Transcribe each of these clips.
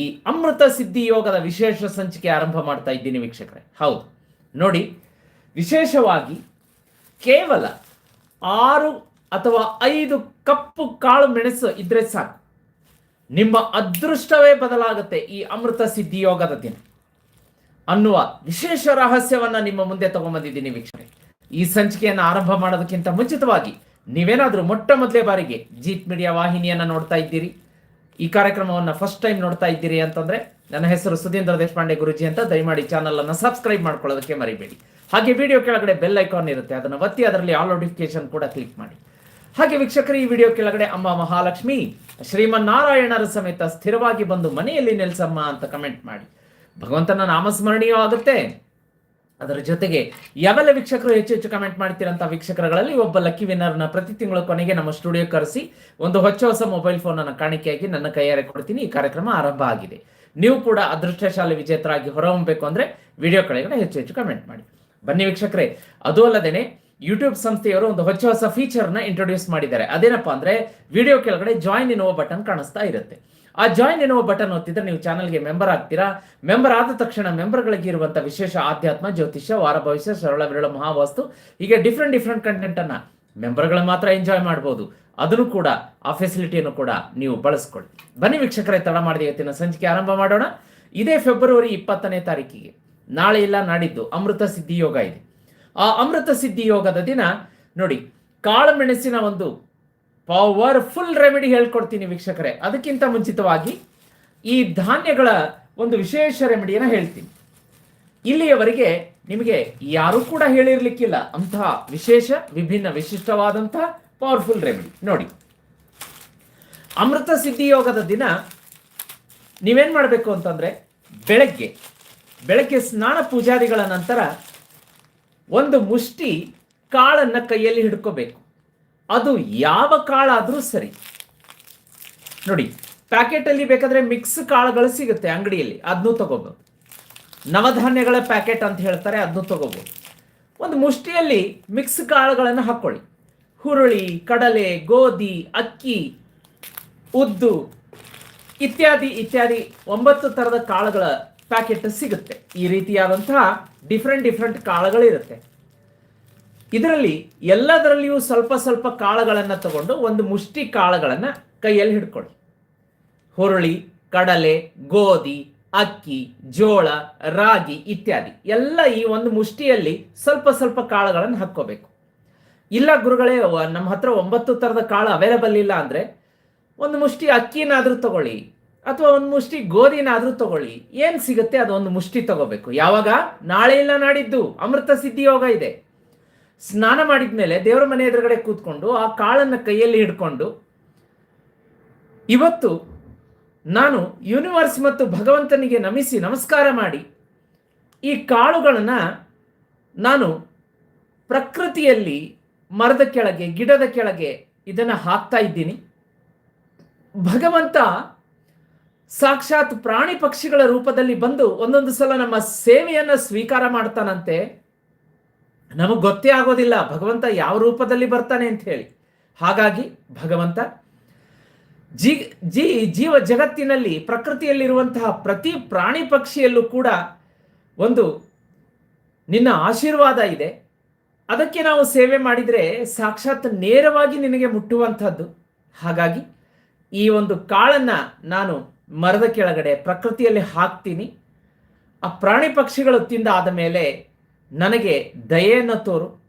ಈ ಅಮೃತ ಸಿದ್ಧಿ ಯೋಗದ ವಿಶೇಷ ಸಂಚಿಕೆ ಆರಂಭ ಮಾಡ್ತಾ ಇದ್ದೀನಿ ವೀಕ್ಷಕರೇ. ಹೌದು. ನೋಡಿ, ವಿಶೇಷವಾಗಿ ಕೇವಲ ಆರು ಅಥವಾ ಐದು ಕಪ್ಪು ಕಾಳು ಮೆಣಸು ಇದ್ರೆ ಸಾಕು. ನಿಮ್ಮ ಅದೃಷ್ಟವೇ ಬದಲಾಗುತ್ತೆ ಈ ಅಮೃತ ಸಿದ್ಧಿ ಯೋಗದ ದಿನ. ಅನ್ನುವ ವಿಶೇಷ ರಹಸ್ಯವನ್ನ ನಿಮ್ಮ ಮುಂದೆ ತಗೊಂಬಂದಿದ್ದೀನಿ ವೀಕ್ಷಕರೇ. ಈ ಸಂಚಿಕೆಯನ್ನು ಆರಂಭ ಮಾಡೋದಕ್ಕಿಂತ ಮುಂಚಿತವಾಗಿ ನೀವೇನಾದರೂ ಮೊಟ್ಟ ಮೊದಲೇ ಬಾರಿಗೆ ಜೀತ್ ಮೀಡಿಯಾ ವಾಹಿನಿಯನ್ನು ನೋಡ್ತಾ ಇದ್ದೀರಿ. ಈ ಕಾರ್ಯಕ್ರಮವನ್ನು ಫಸ್ಟ್ ಟೈಮ್ ನೋಡ್ತಾ ಇದ್ದೀರಿ ಅಂತಂದ್ರೆ ನನ್ನ ಹೆಸರು ಸುಧೀಂದ್ರ ದೇಶಪಾಂಡೆ ಗುರುಜಿ ಅಂತ ದಯಮಾಡಿ ಚಾನಲ್ ಅನ್ನು ಸಬ್ಸ್ಕ್ರೈಬ್ ಮಾಡ್ಕೊಳ್ಳೋದಕ್ಕೆ ಮರಿಬೇಡಿ. ಹಾಗೆ ವಿಡಿಯೋ ಕೆಳಗಡೆ ಬೆಲ್ ಐಕಾನ್ ಇರುತ್ತೆ, ಅದನ್ನು ಒತ್ತಿ ಅದರಲ್ಲಿ ಆಲ್ ನೋಟಿಫಿಕೇಶನ್ ಕೂಡ ಕ್ಲಿಕ್ ಮಾಡಿ. ಹಾಗೆ ವೀಕ್ಷಕರು, ಈ ವಿಡಿಯೋ ಕೆಳಗಡೆ ಅಮ್ಮ ಮಹಾಲಕ್ಷ್ಮಿ, ಶ್ರೀಮನ್ನಾರಾಯಣರ ಸಮೇತ ಸ್ಥಿರವಾಗಿ ಬಂದು ಮನೆಯಲ್ಲಿ ನೆಲೆಸಮ್ಮ ಅಂತ ಕಮೆಂಟ್ ಮಾಡಿ. ಭಗವಂತನ ನಾಮಸ್ಮರಣೀಯ ಆಗುತ್ತೆ. ಅದರ ಜೊತೆಗೆ ಯಾವೆಲ್ಲ ವೀಕ್ಷಕರು ಹೆಚ್ಚು ಹೆಚ್ಚು ಕಮೆಂಟ್ ಮಾಡ್ತಿರಂತ ವೀಕ್ಷಕರುಗಳಲ್ಲಿ ಒಬ್ಬ ಲಕ್ಕಿ ವಿನ್ನರ್ನ ಪ್ರತಿ ತಿಂಗಳ ಕೊನೆಗೆ ನಮ್ಮ ಸ್ಟುಡಿಯೋ ಕರೆಸಿ ಒಂದು ಹೊಚ್ಚ ಹೊಸ ಮೊಬೈಲ್ ಫೋನ್ ಅನ್ನು ಕಾಣಿಕೆಯಾಗಿ ನನ್ನ ಕೈಯಾರೆ ಕೊಡ್ತೀನಿ. ಈ ಕಾರ್ಯಕ್ರಮ ಆರಂಭ ಆಗಿದೆ. ನೀವು ಕೂಡ ಅದೃಷ್ಟಶಾಲಿ ವಿಜೇತರಾಗಿ ಹೊರಹೊಮ್ಮಬೇಕು ಅಂದ್ರೆ ವಿಡಿಯೋ ಕೆಳಗಡೆ ಹೆಚ್ಚು ಹೆಚ್ಚು ಕಮೆಂಟ್ ಮಾಡಿ. ಬನ್ನಿ ವೀಕ್ಷಕರೇ, ಅದು ಅಲ್ಲದೇನೆ ಯೂಟ್ಯೂಬ್ ಸಂಸ್ಥೆಯವರು ಒಂದು ಹೊಚ್ಚ ಹೊಸ ಫೀಚರ್ನ ಇಂಟ್ರೊಡ್ಯೂಸ್ ಮಾಡಿದ್ದಾರೆ. ಅದೇನಪ್ಪ ಅಂದ್ರೆ ವಿಡಿಯೋ ಕೆಳಗಡೆ ಜಾಯಿನ್ ಎನ್ನುವ ಬಟನ್ ಕಾಣಿಸ್ತಾ ಇರುತ್ತೆ. ಆ ಜಾಯಿನ್ ಎನ್ನುವ ಬಟನ್ ಒತ್ತಿದ್ರೆ ನೀವು ಚಾನಲ್ಗೆ ಮೆಂಬರ್ ಆಗ್ತೀರಾ. ಮೆಂಬರ್ ಆದ ತಕ್ಷಣ ಮೆಂಬರ್ಗಳಿಗೆ ಇರುವಂತಹ ವಿಶೇಷ ಆಧ್ಯಾತ್ಮ, ಜ್ಯೋತಿಷ್ಯ ವಾರ ಭವಿಷ್ಯ ಸರಳ ವಿರಳ ಮಹಾವಾಸ್ತು, ಹೀಗೆ ಡಿಫ್ರೆಂಟ್ ಡಿಫ್ರೆಂಟ್ ಕಂಟೆಂಟ್ ಅನ್ನ ಮೆಂಬರ್ಗಳು ಮಾತ್ರ ಎಂಜಾಯ್ ಮಾಡಬಹುದು ಅದನ್ನು ಕೂಡ, ಆ ಫೆಸಿಲಿಟಿಯನ್ನು ಕೂಡ ನೀವು ಬಳಸ್ಕೊಳ್ಳಿ. ಬನ್ನಿ ವೀಕ್ಷಕರೇ, ತಡ ಮಾಡಿದ ಇವತ್ತಿನ ಸಂಚಿಕೆ ಆರಂಭ ಮಾಡೋಣ. ಇದೇ ಫೆಬ್ರವರಿ ಇಪ್ಪತ್ತನೇ ತಾರೀಕಿಗೆ. ನಾಳೆ ಇಲ್ಲ, ನಾಡಿದ್ದು ಅಮೃತ ಸಿದ್ಧಿ ಯೋಗ ಇದೆ. ಆ ಅಮೃತ ಸಿದ್ಧಿ ಯೋಗದ ದಿನ, ನೋಡಿ, ಕಾಳುಮೆಣಸಿನ ಒಂದು ಪವರ್ಫುಲ್ ರೆಮಿಡಿ ಹೇಳ್ಕೊಡ್ತೀನಿ ವೀಕ್ಷಕರೇ. ಅದಕ್ಕಿಂತ ಮುಂಚಿತವಾಗಿ ಈ ಧಾನ್ಯಗಳ ಒಂದು ವಿಶೇಷ ರೆಮಿಡಿಯನ್ನು ಹೇಳ್ತೀನಿ. ಇಲ್ಲಿಯವರೆಗೆ ನಿಮಗೆ ಯಾರೂ ಕೂಡ ಹೇಳಿರ್ಲಿಕ್ಕಿಲ್ಲ. ಅಂತಹ ವಿಶೇಷ, ವಿಭಿನ್ನ, ವಿಶಿಷ್ಟವಾದಂತಹ ಪವರ್ಫುಲ್ ರೆಮಿಡಿ ನೋಡಿ. ಅಮೃತ ಸಿದ್ಧಿಯೋಗದ ದಿನ ನೀವೇನು ಮಾಡಬೇಕು ಅಂತಂದ್ರೆ ಬೆಳಗ್ಗೆ ಬೆಳಗ್ಗೆ ಸ್ನಾನ ಪೂಜಾದಿಗಳ ನಂತರ ಒಂದು ಮುಷ್ಟಿ ಕಾಳನ್ನ ಕೈಯಲ್ಲಿ ಹಿಡ್ಕೋಬೇಕು. ಅದು ಯಾವ ಕಾಳಾದರೂ ಸರಿ. ನೋಡಿ ಪ್ಯಾಕೆಟ್ ಅಲ್ಲಿ ಬೇಕಾದ್ರೆ ಮಿಕ್ಸ್ ಕಾಳುಗಳು ಸಿಗುತ್ತೆ ಅಂಗಡಿಯಲ್ಲಿ ಅದನ್ನು ತಗೋಬೋದು. ನವಧಾನ್ಯಗಳ ಪ್ಯಾಕೆಟ್ ಅಂತ ಹೇಳ್ತಾರೆ ಅದನ್ನು ತಗೋಬೋದು. ಒಂದು ಮುಷ್ಟಿಯಲ್ಲಿ ಮಿಕ್ಸ್ ಕಾಳುಗಳನ್ನು ಹಾಕೊಳ್ಳಿ. ಹುರುಳಿ, ಕಡಲೆ, ಗೋಧಿ, ಅಕ್ಕಿ, ಉದ್ದು, ಇತ್ಯಾದಿ ಇತ್ಯಾದಿ ಒಂಬತ್ತು ಥರದ ಕಾಳುಗಳ ಪ್ಯಾಕೆಟ್ ಸಿಗುತ್ತೆ. ಈ ರೀತಿಯಾದಂತಹ ಡಿಫ್ರೆಂಟ್ ಡಿಫ್ರೆಂಟ್ ಕಾಳುಗಳಿರುತ್ತೆ. ಇದರಲ್ಲಿ ಎಲ್ಲದರಲ್ಲಿಯೂ ಸ್ವಲ್ಪ ಸ್ವಲ್ಪ ಕಾಳುಗಳನ್ನು ತಗೊಂಡು ಒಂದು ಮುಷ್ಟಿ ಕಾಳುಗಳನ್ನು ಕೈಯಲ್ಲಿ ಹಿಡ್ಕೊಳ್ಳಿ. ಹುರುಳಿ, ಕಡಲೆ, ಗೋಧಿ, ಅಕ್ಕಿ, ಜೋಳ, ರಾಗಿ ಇತ್ಯಾದಿ. ಎಲ್ಲ ಈ ಒಂದು ಮುಷ್ಟಿಯಲ್ಲಿ ಸ್ವಲ್ಪ ಸ್ವಲ್ಪ ಕಾಳುಗಳನ್ನು ಹಾಕ್ಕೋಬೇಕು. ಇಲ್ಲ ಗುರುಗಳೇ ನಮ್ಮ ಹತ್ರ ಒಂಬತ್ತು ಥರದ ಕಾಳು ಅವೈಲೇಬಲ್ ಇಲ್ಲ ಅಂದ್ರೆ ಒಂದು ಮುಷ್ಟಿ ಅಕ್ಕಿನಾದರೂ ತಗೊಳ್ಳಿ, ಅಥವಾ ಒಂದು ಮುಷ್ಟಿ ಗೋಧಿನಾದರೂ ತಗೊಳ್ಳಿ, ಏನು ಸಿಗುತ್ತೆ ಅದು ಒಂದು ಮುಷ್ಟಿ ತಗೋಬೇಕು. ಯಾವಾಗ? ನಾಳೆ ಇಲ್ಲ ನಾಡಿದ್ದು. ಅಮೃತ ಸಿದ್ಧಿ ಯೋಗ ಇದೆ. ಸ್ನಾನ ಮಾಡಿದ ಮೇಲೆ ದೇವರ ಮನೆ ಎದುರುಗಡೆ ಕೂತ್ಕೊಂಡು ಆ ಕಾಳನ್ನು ಕೈಯಲ್ಲಿ ಹಿಡ್ಕೊಂಡು, ಇವತ್ತು ನಾನು ಯೂನಿವರ್ಸ್ ಮತ್ತು ಭಗವಂತನಿಗೆ ನಮಿಸಿ ನಮಸ್ಕಾರ ಮಾಡಿ, ಈ ಕಾಳುಗಳನ್ನು ನಾನು ಪ್ರಕೃತಿಯಲ್ಲಿ ಮರದ ಕೆಳಗೆ, ಗಿಡದ ಕೆಳಗೆ ಇದನ್ನು ಹಾಕ್ತಾ ಇದ್ದೀನಿ. ಭಗವಂತ ಸಾಕ್ಷಾತ್ ಪ್ರಾಣಿ ಪಕ್ಷಿಗಳ ರೂಪದಲ್ಲಿ ಬಂದು ಒಂದೊಂದು ಸಲ ನಮ್ಮ ಸೇವೆಯನ್ನು ಸ್ವೀಕಾರ ಮಾಡ್ತಾನಂತೆ. ನಮಗೆ ಗೊತ್ತೇ ಆಗೋದಿಲ್ಲ. ಭಗವಂತ ಯಾವ ರೂಪದಲ್ಲಿ ಬರ್ತಾನೆ ಅಂತ ಹೇಳಿ. ಹಾಗಾಗಿ ಭಗವಂತ ಜೀ ಜೀ, ಜೀವ ಜಗತ್ತಿನಲ್ಲಿ ಪ್ರಕೃತಿಯಲ್ಲಿರುವಂತಹ ಪ್ರತಿ ಪ್ರಾಣಿ ಪಕ್ಷಿಯಲ್ಲೂ ಕೂಡ ಒಂದು ನಿನ್ನ ಆಶೀರ್ವಾದ ಇದೆ. ಅದಕ್ಕೆ ನಾವು ಸೇವೆ ಮಾಡಿದರೆ ಸಾಕ್ಷಾತ್ ನೇರವಾಗಿ ನಿನಗೆ ಮುಟ್ಟುವಂಥದ್ದು ಹಾಗಾಗಿ ಈ ಒಂದು ಕಾಳನ್ನು ನಾನು ಮರದ ಕೆಳಗಡೆ ಪ್ರಕೃತಿಯಲ್ಲಿ ಹಾಕ್ತೀನಿ. ಆ ಪ್ರಾಣಿ ಪಕ್ಷಿಗಳು ತಿಂದಾದ ಮೇಲೆ ನನಗೆ ದಯೆಯನ್ನು ತೋರು.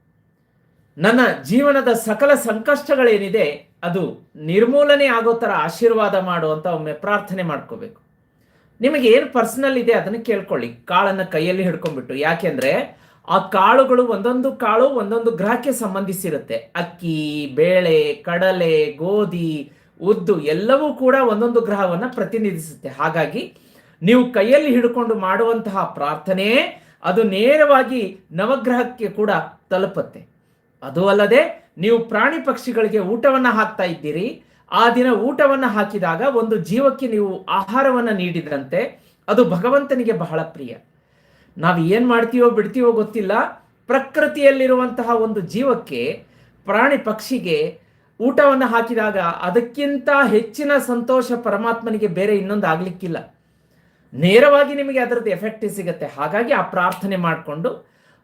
ನನ್ನ ಜೀವನದ ಸಕಲ ಸಂಕಷ್ಟಗಳೇನಿದೆ, ಅದು ನಿರ್ಮೂಲನೆ ಆಗೋ ಥರ ಆಶೀರ್ವಾದ ಮಾಡು ಅಂತ ಒಮ್ಮೆ ಪ್ರಾರ್ಥನೆ ಮಾಡ್ಕೋಬೇಕು. ನಿಮಗೆ ಏನು ಪರ್ಸನಲ್ ಇದೆ ಅದನ್ನು ಕೇಳ್ಕೊಳ್ಳಿ. ಕಾಳನ್ನು ಕೈಯಲ್ಲಿ ಹಿಡ್ಕೊಂಡ್ಬಿಟ್ಟು. ಯಾಕೆಂದ್ರೆ ಆ ಕಾಳುಗಳು ಒಂದೊಂದು ಕಾಳು ಒಂದೊಂದು ಗ್ರಹಕ್ಕೆ ಸಂಬಂಧಿಸಿರುತ್ತೆ. ಅಕ್ಕಿ, ಬೇಳೆ, ಕಡಲೆ, ಗೋಧಿ, ಉದ್ದು ಎಲ್ಲವೂ ಕೂಡ ಒಂದೊಂದು ಗ್ರಹವನ್ನು ಪ್ರತಿನಿಧಿಸುತ್ತೆ. ಹಾಗಾಗಿ, ನೀವು ಕೈಯಲ್ಲಿ ಹಿಡ್ಕೊಂಡು ಮಾಡುವಂತಹ ಪ್ರಾರ್ಥನೆ ಅದು ನೇರವಾಗಿ ನವಗ್ರಹಕ್ಕೆ ಕೂಡ ತಲುಪುತ್ತೆ. ಅದು ಅಲ್ಲದೆ ನೀವು ಪ್ರಾಣಿ ಪಕ್ಷಿಗಳಿಗೆ ಊಟವನ್ನು ಹಾಕ್ತಾ ಇದ್ದೀರಿ. ಆ ದಿನ ಊಟವನ್ನು ಹಾಕಿದಾಗ ಒಂದು ಜೀವಕ್ಕೆ ನೀವು ಆಹಾರವನ್ನು ನೀಡಿದಂತೆ ಅದು ಭಗವಂತನಿಗೆ ಬಹಳ ಪ್ರಿಯ. ನಾವು ಏನು ಮಾಡ್ತೀವೋ ಬಿಡ್ತೀವೋ ಗೊತ್ತಿಲ್ಲ. ಪ್ರಕೃತಿಯಲ್ಲಿರುವಂತಹ ಒಂದು ಜೀವಕ್ಕೆ ಪ್ರಾಣಿ ಪಕ್ಷಿಗೆ ಊಟವನ್ನು ಹಾಕಿದಾಗ ಅದಕ್ಕಿಂತ ಹೆಚ್ಚಿನ ಸಂತೋಷ ಪರಮಾತ್ಮನಿಗೆ ಬೇರೆ ಇನ್ನೊಂದು ಆಗ್ಲಿಕ್ಕಿಲ್ಲ. ನೇರವಾಗಿ ನಿಮಗೆ ಅದರದ್ದು ಎಫೆಕ್ಟ್ ಸಿಗುತ್ತೆ. ಹಾಗಾಗಿ ಆ ಪ್ರಾರ್ಥನೆ ಮಾಡಿಕೊಂಡು,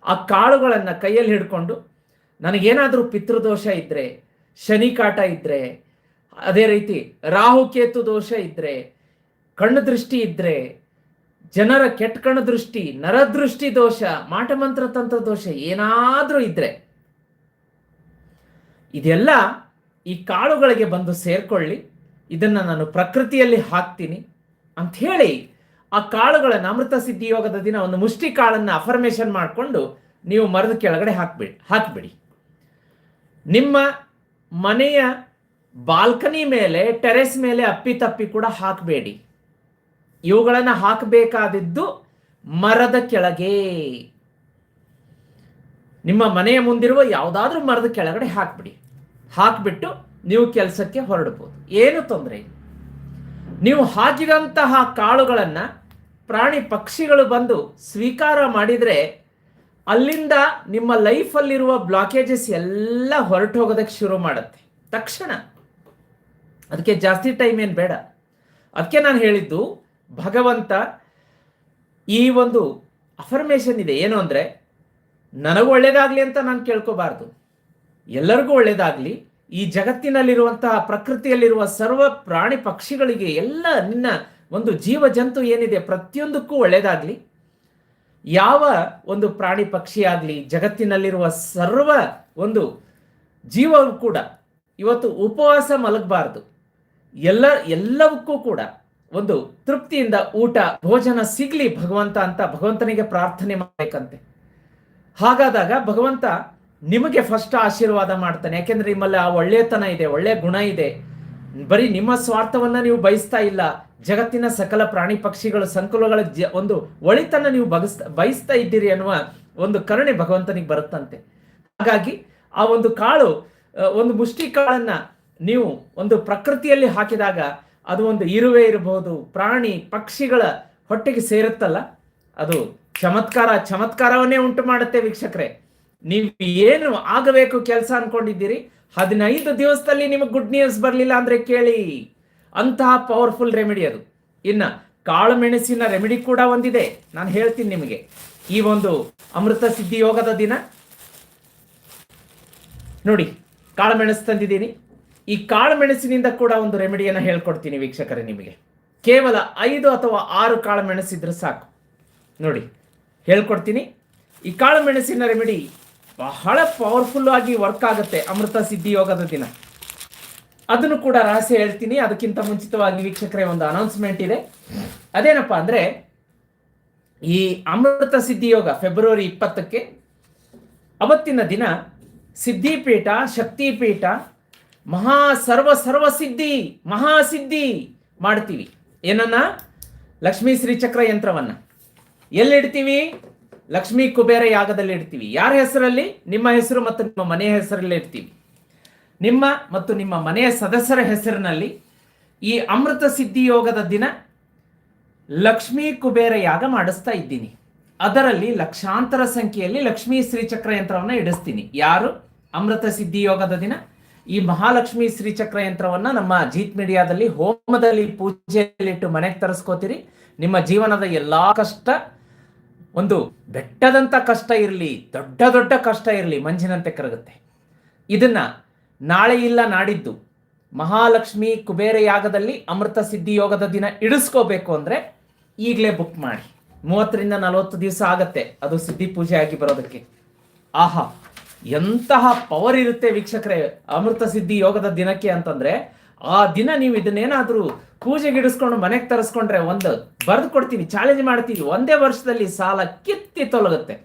ಆ ಕಾಳುಗಳನ್ನು ಕೈಯಲ್ಲಿ ಹಿಡ್ಕೊಂಡು, ನನಗೇನಾದರೂ ಪಿತೃದೋಷ ಇದ್ದರೆ ಶನಿ ಕಾಟ ಇದ್ದರೆ ಅದೇ ರೀತಿ ರಾಹುಕೇತು ದೋಷ ಇದ್ದರೆ ಕಣ್ಣು ದೃಷ್ಟಿ ಇದ್ದರೆ ಜನರ ಕೆಟ್ಟ ಕಣ್ಣು ದೃಷ್ಟಿ, ನರದೃಷ್ಟಿ ದೋಷ ಮಾಟಮಂತ್ರ ತಂತ್ರ ದೋಷ ಏನಾದರೂ ಇದ್ರೆ, ಇದೆಲ್ಲ ಈ ಕಾಳುಗಳಿಗೆ ಬಂದು ಸೇರ್ಕೊಳ್ಳಿ. ಇದನ್ನು ನಾನು ಪ್ರಕೃತಿಯಲ್ಲಿ ಹಾಕ್ತೀನಿ ಅಂತ ಹೇಳಿ ಆ ಕಾಳುಗಳನ್ನು ಅಮೃತ ಸಿದ್ಧಿ ಯೋಗದ ದಿನ ಒಂದು ಮುಷ್ಟಿ ಕಾಳನ್ನು ಅಫರ್ಮೇಷನ್ ಮಾಡಿಕೊಂಡು ನೀವು ಮರದ ಕೆಳಗಡೆ ಹಾಕ್ಬಿಡಿ ಹಾಕಿಬಿಡಿ. ನಿಮ್ಮ ಮನೆಯ ಬಾಲ್ಕನಿ ಮೇಲೆ, ಟೆರೆಸ್ ಮೇಲೆ ಅಪ್ಪಿ ತಪ್ಪಿ ಕೂಡ ಹಾಕಬೇಡಿ. ಇವುಗಳನ್ನು ಹಾಕಬೇಕಾದಿದ್ದು ಮರದ ಕೆಳಗೆ. ನಿಮ್ಮ ಮನೆಯ ಮುಂದಿರುವ ಯಾವುದಾದ್ರೂ ಮರದ ಕೆಳಗಡೆ ಹಾಕ್ಬಿಡಿ. ಹಾಕ್ಬಿಟ್ಟು ನೀವು ಕೆಲಸಕ್ಕೆ ಹೊರಡ್ಬೋದು. ಏನು ತೊಂದರೆ ನೀವು ಹಾಕಿದಂತಹ ಕಾಳುಗಳನ್ನು ಪ್ರಾಣಿ ಪಕ್ಷಿಗಳು ಬಂದು ಸ್ವೀಕಾರ ಮಾಡಿದರೆ ಅಲ್ಲಿಂದ ನಿಮ್ಮ ಲೈಫಲ್ಲಿರುವ ಬ್ಲಾಕೇಜಸ್ ಎಲ್ಲ ಹೊರಟು ಹೋಗೋದಕ್ಕೆ ಶುರು ಮಾಡುತ್ತೆ. ತಕ್ಷಣ. ಅದಕ್ಕೆ ಜಾಸ್ತಿ ಟೈಮ್ ಏನು ಬೇಡ. ಅದಕ್ಕೆ ನಾನು ಹೇಳಿದ್ದು, ಭಗವಂತ ಈ ಒಂದು ಅಫರ್ಮೇಷನ್ ಇದೆ. ಏನು ಅಂದರೆ, ನನಗೂ ಒಳ್ಳೇದಾಗಲಿ ಅಂತ ನಾನು ಕೇಳ್ಕೋಬಾರ್ದು. ಎಲ್ಲರಿಗೂ ಒಳ್ಳೇದಾಗಲಿ. ಈ ಜಗತ್ತಿನಲ್ಲಿರುವಂತಹ ಪ್ರಕೃತಿಯಲ್ಲಿರುವ ಸರ್ವ ಪ್ರಾಣಿ ಪಕ್ಷಿಗಳಿಗೆ ಎಲ್ಲ ನಿನ್ನ ಒಂದು ಜೀವ ಜಂತು ಏನಿದೆ ಪ್ರತಿಯೊಂದಕ್ಕೂ ಒಳ್ಳೇದಾಗಲಿ, ಯಾವ ಒಂದು ಪ್ರಾಣಿ ಪಕ್ಷಿ ಆಗಲಿ ಜಗತ್ತಿನಲ್ಲಿರುವ ಸರ್ವ ಒಂದು ಜೀವವು ಕೂಡ ಇವತ್ತು ಉಪವಾಸ ಮಲಗಬಾರ್ದು. ಎಲ್ಲ, ಎಲ್ಲವಕ್ಕೂ ಕೂಡ ಒಂದು ತೃಪ್ತಿಯಿಂದ ಊಟ, ಭೋಜನ ಸಿಗ್ಲಿ ಭಗವಂತ ಅಂತ ಭಗವಂತನಿಗೆ ಪ್ರಾರ್ಥನೆ ಮಾಡಬೇಕಂತೆ. ಹಾಗಾದಾಗ ಭಗವಂತ ನಿಮಗೆ ಫಸ್ಟ್ ಆಶೀರ್ವಾದ ಮಾಡ್ತಾನೆ. ಯಾಕೆಂದ್ರೆ ನಿಮ್ಮಲ್ಲಿ ಆ ಒಳ್ಳೆಯತನ ಇದೆ, ಒಳ್ಳೆ ಗುಣ ಇದೆ. ಬರೀ ನಿಮ್ಮ ಸ್ವಾರ್ಥವನ್ನ ನೀವು ಬಯಸ್ತಾ ಇಲ್ಲ. ಜಗತ್ತಿನ ಸಕಲ ಪ್ರಾಣಿ ಪಕ್ಷಿಗಳು ಸಂಕುಲಗಳ ಜ ಒಂದು ಒಳಿತನ್ನ ನೀವು ಬಗಸ್ ಬಯಸ್ತಾ ಇದ್ದೀರಿ ಅನ್ನುವ ಒಂದು ಕರುಣೆ ಭಗವಂತನಿಗೆ ಬರುತ್ತಂತೆ. ಹಾಗಾಗಿ ಆ ಒಂದು ಕಾಳು ಒಂದು ಮುಷ್ಟಿ ಕಾಳನ್ನ ನೀವು ಒಂದು ಪ್ರಕೃತಿಯಲ್ಲಿ ಹಾಕಿದಾಗ ಅದು ಒಂದು ಇರುವೆ ಇರಬಹುದು, ಪ್ರಾಣಿ, ಪಕ್ಷಿಗಳ ಹೊಟ್ಟೆಗೆ ಸೇರುತ್ತಲ್ಲ, ಅದು ಚಮತ್ಕಾರ, ಚಮತ್ಕಾರವನ್ನೇ ಉಂಟು ಮಾಡುತ್ತೆ ವೀಕ್ಷಕರೇ. ನೀವು ಏನು ಆಗಬೇಕು ಕೆಲಸ ಅನ್ಕೊಂಡಿದ್ದೀರಿ, ಹದಿನೈದು ದಿವಸದಲ್ಲಿ ನಿಮಗೆ ಗುಡ್ ನ್ಯೂಸ್ ಬರಲಿಲ್ಲ ಅಂದ್ರೆ ಕೇಳಿ. ಅಂತಹ ಪವರ್ಫುಲ್ ರೆಮಿಡಿ ಅದು. ಇನ್ನ ಕಾಳು ಮೆಣಸಿನ ರೆಮಿಡಿ ಕೂಡ ಒಂದಿದೆ. ನಾನು ಹೇಳ್ತೀನಿ ನಿಮಗೆ. ಈ ಒಂದು ಅಮೃತ ಸಿದ್ಧಿ ಯೋಗದ ದಿನ. ನೋಡಿ ಕಾಳು ಮೆಣಸು ತಂದಿದ್ದೀನಿ. ಈ ಕಾಳು ಮೆಣಸಿನಿಂದ ಕೂಡ ಒಂದು ರೆಮಿಡಿಯನ್ನು ಹೇಳ್ಕೊಡ್ತೀನಿ ವೀಕ್ಷಕರೇ ನಿಮಗೆ. ಕೇವಲ ಐದು ಅಥವಾ ಆರು ಕಾಳು ಮೆಣಸಿದ್ರೆ ಸಾಕು. ನೋಡಿ, ಹೇಳ್ಕೊಡ್ತೀನಿ. ಈ ಕಾಳು ಮೆಣಸಿನ ರೆಮಿಡಿ ಬಹಳ ಪವರ್ಫುಲ್ ಆಗಿ ವರ್ಕ್ ಆಗುತ್ತೆ ಅಮೃತ ಸಿದ್ಧಿ ಯೋಗದ ದಿನ. ಅದನ್ನು ಕೂಡ ರಹಸ್ಯ ಹೇಳ್ತೀನಿ. ಅದಕ್ಕಿಂತ ಮುಂಚಿತವಾಗಿ ವೀಕ್ಷಕರೇ ಒಂದು ಅನೌನ್ಸ್ಮೆಂಟ್ ಇದೆ. ಅದೇನಪ್ಪ ಅಂದ್ರೆ, ಈ ಅಮೃತ ಸಿದ್ಧಿಯೋಗ ಫೆಬ್ರವರಿ ಇಪ್ಪತ್ತಕ್ಕೆ ಅವತ್ತಿನ ದಿನ ಸಿದ್ಧಿಪೀಠ, ಶಕ್ತಿಪೀಠ, ಮಹಾ ಸರ್ವ ಸರ್ವ ಸಿದ್ಧಿ ಮಹಾಸಿದ್ಧಿ ಮಾಡ್ತೀವಿ. ಏನನ್ನ? ಲಕ್ಷ್ಮೀ ಶ್ರೀಚಕ್ರ ಯಂತ್ರವನ್ನ. ಎಲ್ಲಿಡ್ತೀವಿ? ಲಕ್ಷ್ಮೀ ಕುಬೇರ ಯಾಗದಲ್ಲಿ ಇಡ್ತೀವಿ ಯಾರ ಹೆಸರಲ್ಲಿ? ನಿಮ್ಮ ಹೆಸರು ಮತ್ತು ನಿಮ್ಮ ಮನೆಯ ಹೆಸರಲ್ಲಿ ಇಡ್ತೀವಿ ನಿಮ್ಮ ಮತ್ತು ನಿಮ್ಮ ಮನೆಯ ಸದಸ್ಯರ ಹೆಸರಿನಲ್ಲಿ ಈ ಅಮೃತ ಸಿದ್ಧಿ ಯೋಗದ ದಿನ ಲಕ್ಷ್ಮೀ ಕುಬೇರ ಯಾಗ ಮಾಡಿಸ್ತಾ ಇದ್ದೀನಿ. ಅದರಲ್ಲಿ ಲಕ್ಷಾಂತರ ಸಂಖ್ಯೆಯಲ್ಲಿ ಲಕ್ಷ್ಮೀ ಶ್ರೀಚಕ್ರ ಯಂತ್ರವನ್ನು ಇಡಿಸ್ತೀನಿ. ಯಾರು? ಅಮೃತ ಸಿದ್ಧಿ ಯೋಗದ ದಿನ. ಈ ಮಹಾಲಕ್ಷ್ಮಿ ಶ್ರೀಚಕ್ರ ಯಂತ್ರವನ್ನ ನಮ್ಮ ಜೀತ್ ಮೀಡಿಯಾದಲ್ಲಿ ಹೋಮದಲ್ಲಿ ಪೂಜೆಯಲ್ಲಿಟ್ಟು ಮನೆಗೆ ತರಿಸ್ಕೋತೀರಿ. ನಿಮ್ಮ ಜೀವನದ ಎಲ್ಲಾ ಕಷ್ಟ, ಒಂದು ಬೆಟ್ಟದಂಥ ಕಷ್ಟ ಇರಲಿ, ದೊಡ್ಡ ದೊಡ್ಡ ಕಷ್ಟ ಇರಲಿ ಮಂಜಿನಂತೆ ಕರಗುತ್ತೆ. ಇದನ್ನ ನಾಳೆ ಇಲ್ಲ ನಾಡಿದ್ದು. ಮಹಾಲಕ್ಷ್ಮಿ ಕುಬೇರ ಯಾಗದಲ್ಲಿ ಅಮೃತ ಸಿದ್ಧಿ ಯೋಗದ ದಿನ ಇಡಿಸ್ಕೋಬೇಕು ಅಂದರೆ ಈಗಲೇ ಬುಕ್ ಮಾಡಿ. ಮೂವತ್ತರಿಂದ ನಲವತ್ತು ದಿವಸ ಆಗತ್ತೆ. ಅದು ಸಿದ್ಧಿ ಪೂಜೆ ಆಗಿ ಬರೋದಕ್ಕೆ. ಆಹಾ, ಎಂತಹ ಪವರ್ ಇರುತ್ತೆ ವೀಕ್ಷಕರೇ ಅಮೃತ ಸಿದ್ಧಿ ಯೋಗದ ದಿನಕ್ಕೆ ಅಂತಂದ್ರೆ ಆ ದಿನ ನೀವು ಇದನ್ನೇನಾದರೂ ಪೂಜೆಗೆ ಇಡಿಸ್ಕೊಂಡು ಮನೆಗೆ ತರಿಸ್ಕೊಂಡ್ರೆ ಒಂದು ಬರೆದು ಕೊಡ್ತೀನಿ ಚಾಲೆಂಜ್ ಮಾಡ್ತೀವಿ, ಒಂದೇ ವರ್ಷದಲ್ಲಿ ಸಾಲ ಕಿತ್ತಿ ತೊಲಗುತ್ತೆ.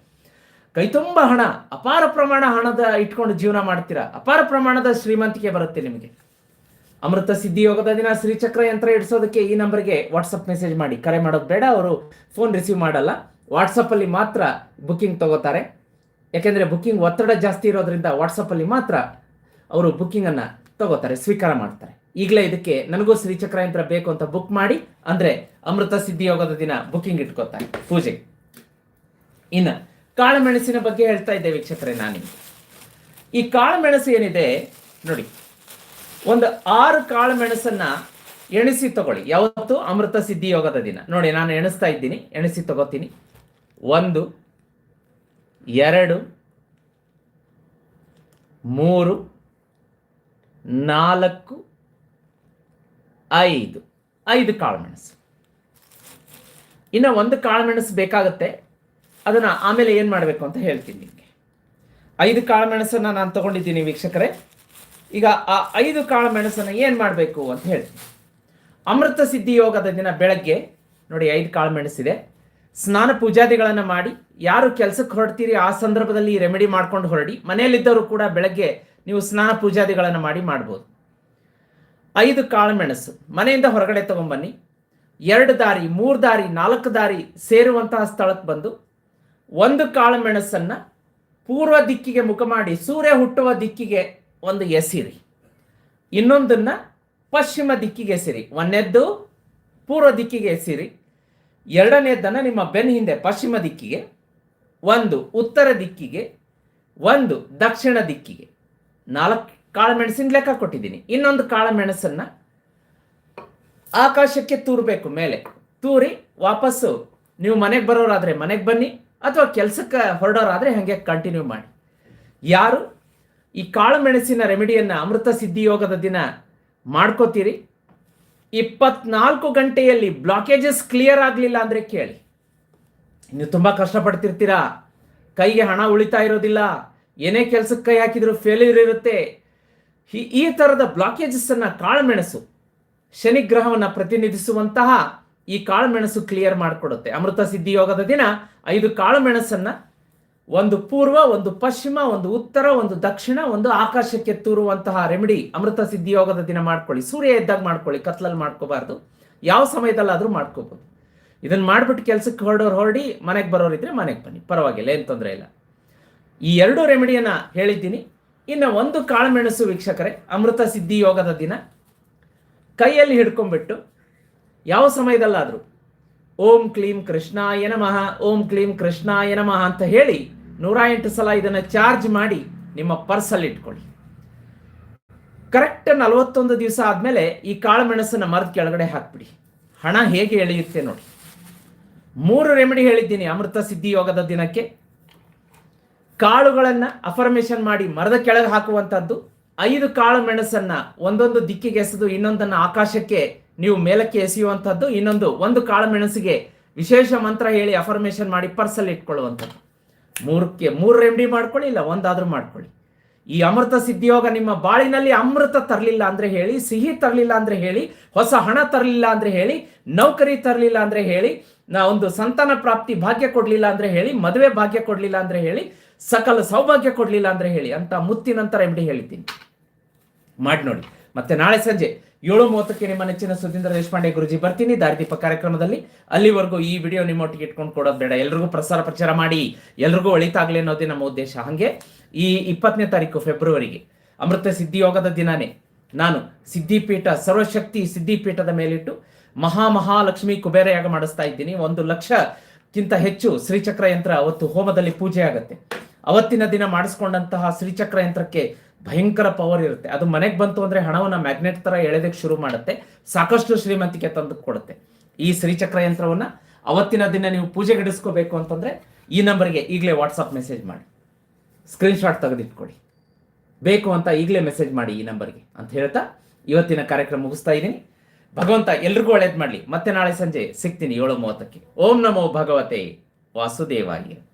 ಕೈ ತುಂಬ ಹಣ, ಅಪಾರ ಪ್ರಮಾಣ ಹಣದ ಇಟ್ಕೊಂಡು ಜೀವನ ಮಾಡ್ತೀರಾ? ಅಪಾರ ಪ್ರಮಾಣದ ಶ್ರೀಮಂತಿಕೆ ಬರುತ್ತೆ ನಿಮಗೆ. ಅಮೃತ ಸಿದ್ಧಿ ಯೋಗದ ದಿನ ಶ್ರೀಚಕ್ರ ಯಂತ್ರ ಇಡಿಸೋದಕ್ಕೆ ಈ ನಂಬರ್ಗೆ ವಾಟ್ಸಪ್ ಮೆಸೇಜ್ ಮಾಡಿ. ಕರೆ ಮಾಡೋದು ಬೇಡ, ಅವರು ಫೋನ್ ರಿಸೀವ್ ಮಾಡಲ್ಲ. ವಾಟ್ಸಪ್ಪಲ್ಲಿ ಮಾತ್ರ ಬುಕ್ಕಿಂಗ್ ತಗೋತಾರೆ. ಯಾಕೆಂದರೆ ಬುಕ್ಕಿಂಗ್ ಒತ್ತಡ ಜಾಸ್ತಿ ಇರೋದ್ರಿಂದ ವಾಟ್ಸಪ್ಪಲ್ಲಿ ಮಾತ್ರ ಅವರು ಬುಕ್ಕಿಂಗನ್ನು ತಗೋತಾರೆ, ಸ್ವೀಕಾರ ಮಾಡ್ತಾರೆ. ಈಗಲೇ ಇದಕ್ಕೆ ನನಗೂ ಶ್ರೀಚಕ್ರ ಯಂತ್ರ ಬೇಕು ಅಂತ ಬುಕ್ ಮಾಡಿ, ಅಂದರೆ ಅಮೃತ ಸಿದ್ಧಿ ಯೋಗದ ದಿನ ಬುಕ್ಕಿಂಗ್ ಇಟ್ಕೋತಾರೆ ಪೂಜೆಗೆ. ಇನ್ನು ಕಾಳುಮೆಣಸಿನ ಬಗ್ಗೆ ಹೇಳ್ತಾ ಇದ್ದೆ ವೀಕ್ಷಕರೇ ನಾನು ಈ ಕಾಳುಮೆಣಸು ಏನಿದೆ ನೋಡಿ, ಒಂದು ಆರು ಕಾಳು ಮೆಣಸನ್ನ ಎಣಿಸಿ ತಗೊಳ್ಳಿ. ಯಾವತ್ತು? ಅಮೃತ ಸಿದ್ಧಿ ಯೋಗದ ದಿನ. ನೋಡಿ, ನಾನು ಎಣಿಸ್ತಾ ಇದ್ದೀನಿ, ಎಣಿಸಿ ತಗೋತೀನಿ. ಒಂದು, ಎರಡು, ಮೂರು, ನಾಲ್ಕು, ಐದು. ಐದು ಕಾಳುಮೆಣಸು. ಇನ್ನು ಒಂದು ಕಾಳುಮೆಣಸು ಬೇಕಾಗುತ್ತೆ. ಅದನ್ನು ಆಮೇಲೆ ಏನು ಮಾಡಬೇಕು ಅಂತ ಹೇಳ್ತೀನಿ ನಿಮಗೆ. ಐದು ಕಾಳುಮೆಣಸನ್ನು ನಾನು ತಗೊಂಡಿದ್ದೀನಿ ವೀಕ್ಷಕರೇ. ಈಗ ಆ ಐದು ಕಾಳು ಮೆಣಸನ್ನು ಏನು ಮಾಡಬೇಕು ಅಂತ ಹೇಳ್ತೀನಿ. ಅಮೃತ ಸಿದ್ಧಿ ಯೋಗದ ದಿನ ಬೆಳಗ್ಗೆ, ನೋಡಿ ಐದು ಕಾಳು ಮೆಣಸಿದೆ ಸ್ನಾನ ಪೂಜಾದಿಗಳನ್ನು ಮಾಡಿ, ಯಾರು ಕೆಲಸಕ್ಕೆ ಹೊರಡ್ತೀರಿ ಆ ಸಂದರ್ಭದಲ್ಲಿ ರೆಮಿಡಿ ಮಾಡ್ಕೊಂಡು ಹೊರಡಿ, ಮನೆಯಲ್ಲಿದ್ದವರು ಕೂಡ ಬೆಳಗ್ಗೆ ನೀವು ಸ್ನಾನ ಪೂಜಾದಿಗಳನ್ನು ಮಾಡಿ ಮಾಡ್ಬೋದು. ಐದು ಕಾಳು ಮೆಣಸು ಮನೆಯಿಂದ ಹೊರಗಡೆ ತಗೊಂಬನ್ನಿ. ಎರಡು ದಾರಿ, ಮೂರು ದಾರಿ, ನಾಲ್ಕು ದಾರಿ ಸೇರುವಂತಹ ಸ್ಥಳಕ್ಕೆ ಬಂದು ಒಂದು ಕಾಳು ಮೆಣಸನ್ನು ಪೂರ್ವ ದಿಕ್ಕಿಗೆ ಮುಖ ಮಾಡಿ ಸೂರ್ಯ ಹುಟ್ಟುವ ದಿಕ್ಕಿಗೆ ಒಂದು ಎಸಿರಿ. ಇನ್ನೊಂದನ್ನು ಪಶ್ಚಿಮ ದಿಕ್ಕಿಗೆ ಎಸಿರಿ. ಒಂದನೇದ್ದು ಪೂರ್ವ ದಿಕ್ಕಿಗೆ ಎಸಿರಿ. ಎರಡನೇದನ್ನು ನಿಮ್ಮ ಬೆನ್ನ ಹಿಂದೆ ಪಶ್ಚಿಮ ದಿಕ್ಕಿಗೆ, ಒಂದು ಉತ್ತರ ದಿಕ್ಕಿಗೆ, ಒಂದು ದಕ್ಷಿಣ ದಿಕ್ಕಿಗೆ. ನಾಲ್ಕು ಕಾಳುಮೆಣಸಿನ ಲೆಕ್ಕ ಕೊಟ್ಟಿದ್ದೀನಿ. ಇನ್ನೊಂದು ಕಾಳುಮೆಣಸನ್ನು ಆಕಾಶಕ್ಕೆ ತೂರಬೇಕು, ಮೇಲೆ. ತೂರಿ, ವಾಪಸ್ಸು. ನೀವು ಮನೆಗೆ ಬರೋರಾದರೆ ಮನೆಗೆ ಬನ್ನಿ. ಅಥವಾ ಕೆಲಸಕ್ಕೆ ಹೊರಡೋರಾದರೆ ಹಾಗೆ ಕಂಟಿನ್ಯೂ ಮಾಡಿ. ಯಾರು? ಈ ಕಾಳುಮೆಣಸಿನ ರೆಮಿಡಿಯನ್ನು ಅಮೃತ ಸಿದ್ಧಿ ಯೋಗದ ದಿನ ಮಾಡ್ಕೋತೀರಿ. ಇಪ್ಪತ್ನಾಲ್ಕು ಗಂಟೆಯಲ್ಲಿ ಬ್ಲಾಕೇಜಸ್ ಕ್ಲಿಯರ್ ಆಗಲಿಲ್ಲ ಅಂದರೆ ಕೇಳಿ. ನೀವು ತುಂಬ ಕಷ್ಟಪಡ್ತಿರ್ತೀರಾ? ಕೈಗೆ ಹಣ ಉಳಿತಾ ಇರೋದಿಲ್ಲ. ಏನೇ ಕೆಲಸಕ್ಕೆ ಕೈ ಹಾಕಿದ್ರು ಫೇಲ್ಯೂರ್ ಇರುತ್ತೆ. ಈ ಈ ಥರದ ಬ್ಲಾಕೇಜಸ್ಸನ್ನು ಕಾಳುಮೆಣಸು ಶನಿಗ್ರಹವನ್ನು ಪ್ರತಿನಿಧಿಸುವಂತಹ ಈ ಕಾಳುಮೆಣಸು ಕ್ಲಿಯರ್ ಮಾಡಿಕೊಡುತ್ತೆ. ಅಮೃತ ಸಿದ್ಧಿ ಯೋಗದ ದಿನ ಐದು ಕಾಳುಮೆಣಸನ್ನು ಒಂದು ಪೂರ್ವ, ಒಂದು ಪಶ್ಚಿಮ, ಒಂದು ಉತ್ತರ, ಒಂದು ದಕ್ಷಿಣ, ಒಂದು ಆಕಾಶಕ್ಕೆ ತೂರುವಂತಹ ರೆಮಿಡಿ ಅಮೃತ ಸಿದ್ಧಿ ಯೋಗದ ದಿನ ಮಾಡ್ಕೊಳ್ಳಿ. ಸೂರ್ಯ ಎದ್ದಾಗ ಮಾಡ್ಕೊಳ್ಳಿ ಕತ್ಲಲ್ಲಿ ಮಾಡ್ಕೋಬಾರ್ದು. ಯಾವ ಸಮಯದಲ್ಲಾದರೂ ಮಾಡ್ಕೋಬೋದು. ಇದನ್ನು ಮಾಡಿಬಿಟ್ಟು ಕೆಲಸಕ್ಕೆ ಹೊರಡೋರು ಹೊರಡಿ, ಮನೆಗೆ ಬರೋರಿದ್ರೆ ಮನೆಗೆ ಬನ್ನಿ. ಪರವಾಗಿಲ್ಲ, ಏನು ತೊಂದರೆ ಇಲ್ಲ. ಈ ಎರಡು ರೆಮಿಡಿಯನ್ನು ಹೇಳಿದ್ದೀನಿ. ಇನ್ನು ಒಂದು ಕಾಳುಮೆಣಸು ವೀಕ್ಷಕರೇ, ಅಮೃತ ಸಿದ್ಧಿ ಯೋಗದ ದಿನ ಕೈಯಲ್ಲಿ ಹಿಡ್ಕೊಂಡ್ಬಿಟ್ಟು ಯಾವ ಸಮಯದಲ್ಲಾದರೂ, ಓಂ ಕ್ಲೀಂ ಕೃಷ್ಣಾಯ ನಮಃ, ಓಂ ಕ್ಲೀಂ ಕೃಷ್ಣಾಯ ನಮಃ ಅಂತ ಹೇಳಿ ನೂರ ಎಂಟು ಸಲ ಇದನ್ನು ಚಾರ್ಜ್ ಮಾಡಿ ನಿಮ್ಮ ಪರ್ಸಲ್ಲಿ ಇಟ್ಕೊಳ್ಳಿ. ಕರೆಕ್ಟ್ ನಲವತ್ತೊಂದು ದಿವಸ ಆದಮೇಲೆ ಈ ಕಾಳು ಮೆಣಸನ್ನು ಮರದ ಕೆಳಗಡೆ ಹಾಕ್ಬಿಡಿ. ಹಣ ಹೇಗೆ ಎಳೆಯುತ್ತೆ ನೋಡಿ. ಮೂರು ರೆಮಿಡಿ ಹೇಳಿದ್ದೀನಿ ಅಮೃತ ಸಿದ್ಧಿ ಯೋಗದ ದಿನಕ್ಕೆ. ಕಾಳುಗಳನ್ನು ಅಫರ್ಮೇಷನ್ ಮಾಡಿ ಮರದ ಕೆಳಗೆ ಹಾಕುವಂಥದ್ದು ಐದು ಕಾಳು ಮೆಣಸನ್ನು ಒಂದೊಂದು ದಿಕ್ಕಿಗೆಸೆದು ಇನ್ನೊಂದನ್ನು ಆಕಾಶಕ್ಕೆ ನೀವು ಮೇಲಕ್ಕೆ ಎಸೆಯುವಂಥದ್ದು ಇನ್ನೊಂದು ಒಂದು ಕಾಳುಮೆಣಸಿಗೆ ವಿಶೇಷ ಮಂತ್ರ ಹೇಳಿ ಅಫರ್ಮೇಷನ್ ಮಾಡಿ ಪರ್ಸಲ್ಲಿ ಇಟ್ಕೊಳ್ಳುವಂಥದ್ದು. ಮೂರಕ್ಕೆ, ಮೂರು ರೆಮಿಡಿ ಮಾಡ್ಕೊಳ್ಳಿ, ಇಲ್ಲ ಒಂದಾದರೂ ಮಾಡ್ಕೊಳ್ಳಿ. ಈ ಅಮೃತ ಸಿದ್ಧಿಯೋಗ ನಿಮ್ಮ ಬಾಳಿನಲ್ಲಿ ಅಮೃತ ತರಲಿಲ್ಲ ಅಂದ್ರೆ ಹೇಳಿ, ಸಿಹಿ ತರಲಿಲ್ಲ ಅಂದ್ರೆ ಹೇಳಿ, ಹೊಸ ಹಣ ತರಲಿಲ್ಲ ಅಂದ್ರೆ ಹೇಳಿ, ನೌಕರಿ ತರಲಿಲ್ಲ ಅಂದ್ರೆ ಹೇಳಿ, ನಾ ಒಂದು ಸಂತಾನ ಪ್ರಾಪ್ತಿ ಭಾಗ್ಯ ಕೊಡಲಿಲ್ಲ ಅಂದ್ರೆ ಹೇಳಿ, ಮದುವೆ ಭಾಗ್ಯ ಕೊಡಲಿಲ್ಲ ಅಂದ್ರೆ ಹೇಳಿ, ಸಕಲ ಸೌಭಾಗ್ಯ ಕೊಡಲಿಲ್ಲ ಅಂದ್ರೆ ಹೇಳಿ, ಅಂತ ಮುತ್ತಿನಂತರ ರೆಮಿಡಿ ಹೇಳಿದ್ದೀನಿ. ಮಾಡಿ ನೋಡಿ. ಮತ್ತೆ ನಾಳೆ ಸಂಜೆ ಏಳು ಮೂವತ್ತಕ್ಕೆ ನಿಮ್ಮ ನೆಚ್ಚಿನ ಸುಧೀಂದ್ರ ದೇಶಪಾಂಡೆ ಗುರುಜಿ ಬರ್ತೀನಿ. ದಾರಿದೀಪ ಕಾರ್ಯಕ್ರಮದಲ್ಲಿ ಅಲ್ಲಿವರೆಗೂ ಈ ವಿಡಿಯೋ ನಿಮ್ಮೊಟ್ಟಿಗೆ ಇಟ್ಕೊಂಡು ಕೊಡೋದು ಬೇಡ. ಎಲ್ರಿಗೂ ಪ್ರಸಾರ ಪ್ರಚಾರ ಮಾಡಿ, ಎಲ್ರಿಗೂ ಒಳಿತಾಗ್ಲಿ ಅನ್ನೋದೇ ನಮ್ಮ ಉದ್ದೇಶ. ಹಾಗೆ ಈ ಇಪ್ಪತ್ತನೇ ತಾರೀಕು ಫೆಬ್ರವರಿಗೆ ಅಮೃತ ಸಿದ್ಧಿಯೋಗದ ದಿನಾನೇ ನಾನು ಸಿದ್ಧಿಪೀಠ, ಸರ್ವಶಕ್ತಿ ಸಿದ್ಧಿಪೀಠದ ಮೇಲಿಟ್ಟು ಮಹಾ ಮಹಾಲಕ್ಷ್ಮಿ ಕುಬೇರ ಯಾಗ ಮಾಡಿಸ್ತಾ ಇದ್ದೀನಿ. ಒಂದು ಲಕ್ಷಕ್ಕಿಂತ ಹೆಚ್ಚು ಶ್ರೀಚಕ್ರ ಯಂತ್ರ ಅವತ್ತು ಹೋಮದಲ್ಲಿ ಪೂಜೆ ಆಗುತ್ತೆ ಅವತ್ತಿನ ದಿನ ಮಾಡಿಸ್ಕೊಂಡಂತಹ ಶ್ರೀಚಕ್ರ ಯಂತ್ರಕ್ಕೆ ಭಯಂಕರ ಪವರ್ ಇರುತ್ತೆ. ಅದು ಮನೆಗೆ ಬಂತು ಅಂದ್ರೆ ಹಣವನ್ನ ಮ್ಯಾಗ್ನೆಟ್ ತರ ಎಳೆದಕ್ಕೆ ಶುರು ಮಾಡುತ್ತೆ. ಸಾಕಷ್ಟು ಶ್ರೀಮಂತಿಕೆ ತಂದು ಕೊಡುತ್ತೆ. ಈ ಶ್ರೀಚಕ್ರ ಯಂತ್ರವನ್ನ ಅವತ್ತಿನ ದಿನ ನೀವು ಪೂಜೆ ಪೂಜೆಗಿಡಿಸ್ಕೋಬೇಕು ಅಂತಂದ್ರೆ ಈ ನಂಬರ್ಗೆ ಈಗಲೇ ವಾಟ್ಸಪ್ ಮೆಸೇಜ್ ಮಾಡಿ. ಸ್ಕ್ರೀನ್ಶಾಟ್ ತೆಗೆದಿಟ್ಕೊಡಿ. ಬೇಕು ಅಂತ ಈಗಲೇ ಮೆಸೇಜ್ ಮಾಡಿ ಈ ನಂಬರ್ಗೆ ಅಂತ ಹೇಳ್ತಾ ಇವತ್ತಿನ ಕಾರ್ಯಕ್ರಮ ಮುಗಿಸ್ತಾ ಇದ್ದೀನಿ. ಭಗವಂತ ಎಲ್ರಿಗೂ ಒಳ್ಳೇದು ಮಾಡಲಿ. ಮತ್ತೆ ನಾಳೆ ಸಂಜೆ ಸಿಗ್ತೀನಿ ಏಳು ಮೂವತ್ತಕ್ಕೆ. ಓಂ ನಮೋ ಭಗವತೆ ವಾಸುದೇವಾಯ.